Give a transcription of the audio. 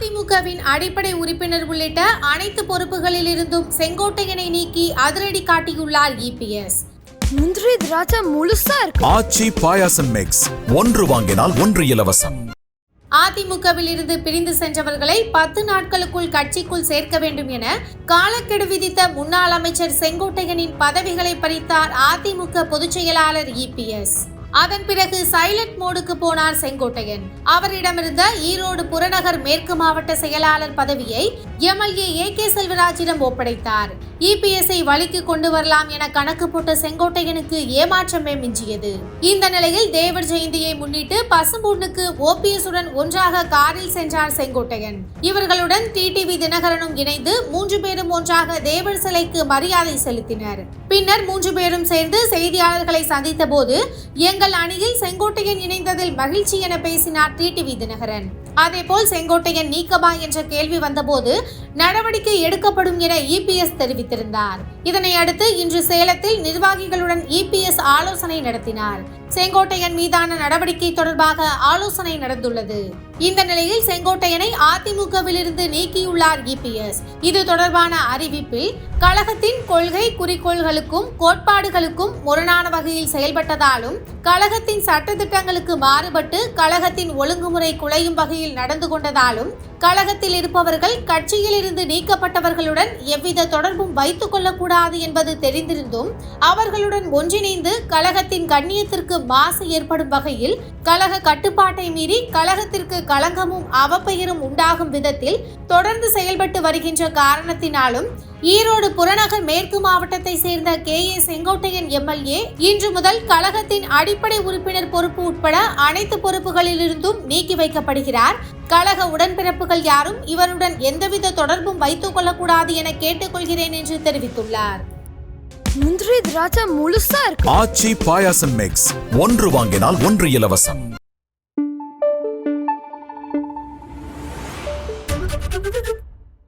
அதிமுகவின் அடிப்படை உறுப்பினர் உள்ளிட்ட அனைத்து பொறுப்புகளில் இருந்தும் செங்கோட்டையனை நீக்கி அதிரடி காட்டியுள்ளார் இபிஎஸ் முந்திரி திராட்சை முழுசா இருக்கு. ஆச்சி பாயாசம் மிக்ஸ் ஒன்று வாங்கினால் ஒன்று இலவசம். அதிமுகவில் இருந்து பிரிந்து சென்றவர்களை பத்து நாட்களுக்குள் கட்சிக்குள் சேர்க்க வேண்டும் என காலக்கெடு விதித்த முன்னாள் அமைச்சர் செங்கோட்டையனின் பதவிகளை பறித்தார் அதிமுக பொதுச் செயலாளர் இபிஎஸ் அதன் பிறகு சைலண்ட் மோடுக்கு போனார் செங்கோட்டையன். அவரிடமிருந்த ஈரோடு புறநகர் மேற்கு மாவட்ட செயலாளர் பதவியை எம்எல்ஏ ஏ கே செல்வராஜிடம் ஒப்படைத்தார். இபிஎஸ்ஐ வழிக்கு கொண்டு வரலாம் என கணக்கு போட்ட செங்கோட்டையனுக்கு ஏமாற்றமே மிஞ்சியது. இந்த நிலையில் தேவர் ஜெயந்தியை முன்னிட்டு பசும்பொன்னுக்கு ஓபிஎஸ் உடன் ஒன்றாக காரில் சென்றார் செங்கோட்டையன். இவர்களுடன் டிடிவி தினகரனும் இணைந்து மூன்று பேரும் ஒன்றாக தேவர் சிலைக்கு மரியாதை செலுத்தினர். பின்னர் மூன்று பேரும் சேர்ந்து செய்தியாளர்களை சந்தித்த போது எங்கள் அணியில் செங்கோட்டையன் இணைந்ததில் மகிழ்ச்சி என பேசினார் டிடிவி தினகரன். அதேபோல் செங்கோட்டையன் நீக்கமா என்ற கேள்வி வந்தபோது நடவடிக்கை எடுக்கப்படும் என இபிஎஸ் தெரிவித்திருந்தார். இதனை அடுத்து இன்று சேலத்தில் நிர்வாகிகளுடன் இபிஎஸ் ஆலோசனை நடத்தினார். செங்கோட்டையன் மீதான நடவடிக்கை தொடர்பாக ஆலோசனை நடந்துள்ளது. இந்த நிலையில் செங்கோட்டையனை அதிமுகவிலிருந்து நீக்கியுள்ளார் இபிஎஸ். இது தொடர்பான அறிவிப்பில் கழகத்தின் கொள்கை குறிக்கோள்களுக்கும் கோட்பாடுகளுக்கும் முரணான வகையில் செயல்பட்டதாலும் கழகத்தின் சட்டத்திட்டங்களுக்கு மாறுபட்டு கழகத்தின் ஒழுங்குமுறை குலையும் வகையில் நடந்து கொண்டதாலும் கழகத்தில் இருப்பவர்கள் கட்சியில் இருந்து நீக்கப்பட்டவர்களுடன் எவ்வித தொடர்பும் வைத்துக் கொள்ளக்கூடாது என்பது தெரிந்திருந்தும் அவர்களுடன் ஒன்றிணைந்து கழகத்தின் கண்ணியத்திற்கு மாசு ஏற்படும் வகையில் கழக கட்டுப்பாட்டை மீறி கழகத்திற்கு களங்கமும் அவப்பெயரும் உண்டாகும் விதத்தில் தொடர்ந்து செயல்பட்டு வருகின்ற காரணத்தினாலும் ஈரோடு புறநகர் மேற்கு மாவட்டத்தை சேர்ந்த கே ஏ செங்கோட்டையன் எம்எல்ஏ இன்று முதல் கழகத்தின் அடிப்படை உறுப்பினர் பொறுப்பு உட்பட அனைத்து பொறுப்புகளிலிருந்தும் நீக்கி வைக்கப்படுகிறார். கழக உடன்பிறப்புகள் யாரும் இவருடன் எந்தவித தொடர்பும் வைத்துக் கொள்ளக்கூடாது என கேட்டுக்கொள்கிறேன் என்று தெரிவித்துள்ளார். முந்திரி திராட்சை முழுசா இருக்கு. ஆச்சி பாயாசம் மிக்ஸ் ஒன்று வாங்கினால் ஒன்று இலவசம்.